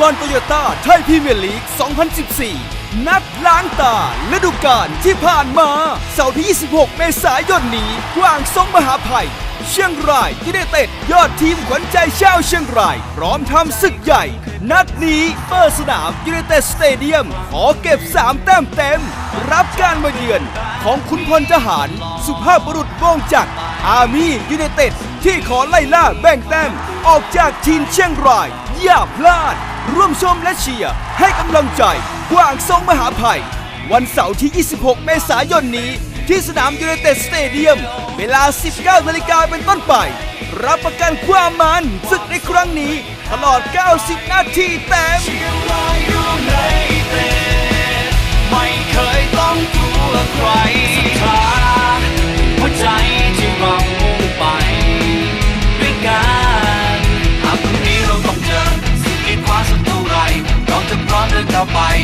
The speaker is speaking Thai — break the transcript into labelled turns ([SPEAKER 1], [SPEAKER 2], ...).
[SPEAKER 1] บอลโตโยต้าไทยพรีเมียร์ลีก 2014 นัดล้างตาฤดูกาลที่ผ่านมา เสาร์ที่ 26 เมษายนนี้กวางสงมหาภัย เชียงรายยูไนเต็ดยอดทีมขวัญใจชาวเชียงราย พร้อมทำศึกใหญ่ นัดนี้เปิดสนามยูไนเต็ดสเตเดียม ขอเก็บ 3 แต้มเต็ม รับการมาเยือนของคุณพลทหาร สุภาพบุรุษวงจักรอาร์มี่ยูไนเต็ดที่ขอไล่ล่าแบ่งแต้มออกจากทีมเชียงราย อย่าพลาด ร่วมชมและเชียร์ให้กำลังใจกวางทรงมหาภัย วันเสาร์ที่ 26 เมษายนนี้ ที่สนามยูไนเต็ดสเตเดียม เวลา 19นาฬิกาเป็นต้นไป รับประกันความมันศึกในครั้งนี้ ตลอด 90 นาทีเต็ม
[SPEAKER 2] ไม่เคยต้องกลัวใคร เราต้อาไวไป